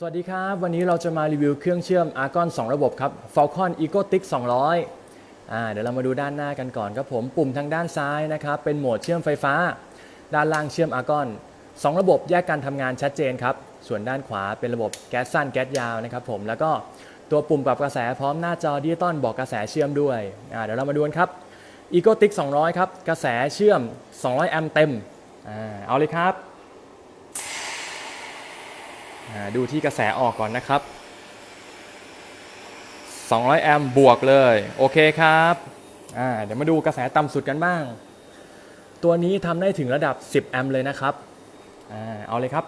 สวัสดีครับ วันนี้เราจะมารีวิวเครื่องเชื่อม Argon 2 ระบบครับ Falcon EcoTic 200อ่าเดี๋ยวเรามาดูด้านหน้ากันก่อนครับผมปุ่มทางด้านซ้ายนะครับเป็นโหมดเชื่อมไฟฟ้า ด้านล่างเชื่อม Argon 2 ระบบแยกการทำงานชัดเจนครับ ส่วนด้านขวาเป็นระบบแก๊สสั้นแก๊สยาวนะครับผมแล้วก็ตัวปุ่มปรับกระแสพร้อมหน้าจอดิจิตอลบอกกระแสเชื่อมด้วยอ่าเดี๋ยวเรามาดูกันครับ EcoTic 200 ครับกระแสเชื่อม 200 แอมป์เต็มอ่าเอาเลยครับ ดูที่กระแสออกก่อนนะครับ 200 แอมป์บวกเลย โอเคครับเดี๋ยวมาดูกระแสต่ำสุดกันบ้าง ตัวนี้ทำได้ถึงระดับ 10 แอมป์เลยนะครับอเอาเลยครับ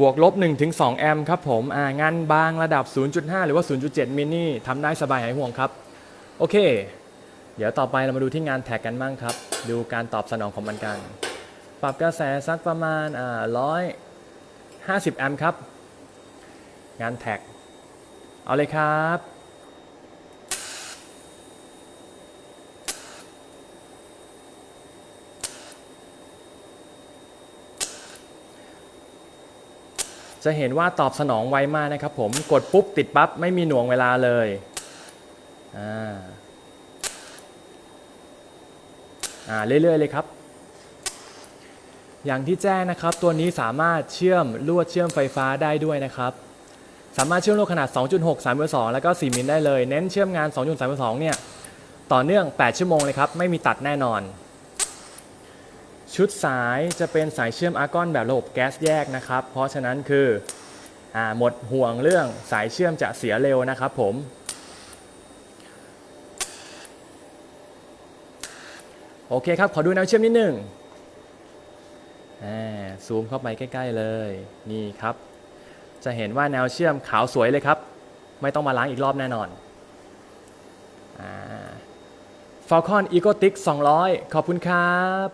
บวกลบ1ถึง2แอมป์ครับผมงานบางระดับ 0.5 หรือว่า 0.7 มิลนี่ทำได้สบายหายห่วงครับ โอเค เดี๋ยวต่อไปเรามาดูที่งานแท็กกันบ้างครับ ดูการตอบสนองของมันกัน ปรับกระแสสักประมาณอ่าร้อยห้าสิบแอมป์ครับ งานแท็ก เอาเลยครับจะเห็นว่าตอบสนองไวมากนะครับผมกดปุ๊บติดปั๊บไม่มีหน่วงเวลาเลยอ่า อ่าเรื่อยๆเลยครับ อย่างที่แจ้งนะครับ ตัวนี้สามารถเชื่อมลวดเชื่อมไฟฟ้าได้ด้วยนะครับสามารถเชื่อมลวดขนาด 2.6 3 2 แล้วก็ 4 มิลได้เลย เน้นเชื่อมงาน 2.3 2 เนี่ย ต่อเนื่อง 8 ชั่วโมงเลยครับ ไม่มีตัดแน่นอน ชุดสายจะเป็นสายเชื่อมอาร์กอนแบบระบบแก๊สแยกนะครับ เพราะฉะนั้นคืออ่าหมดห่วงเรื่องสายเชื่อมจะเสียเร็วนะครับผม โอเคครับ ขอดูแนวเชื่อมนิดหนึ่งซูมเข้าไปใกล้ ๆเลย นี่ครับ จะเห็นว่าแนวเชื่อมขาวสวยเลยครับ ไม่ต้องมาล้างอีกรอบแน่นอนอ่า Falcon EcoTic 200 ขอบคุณครับ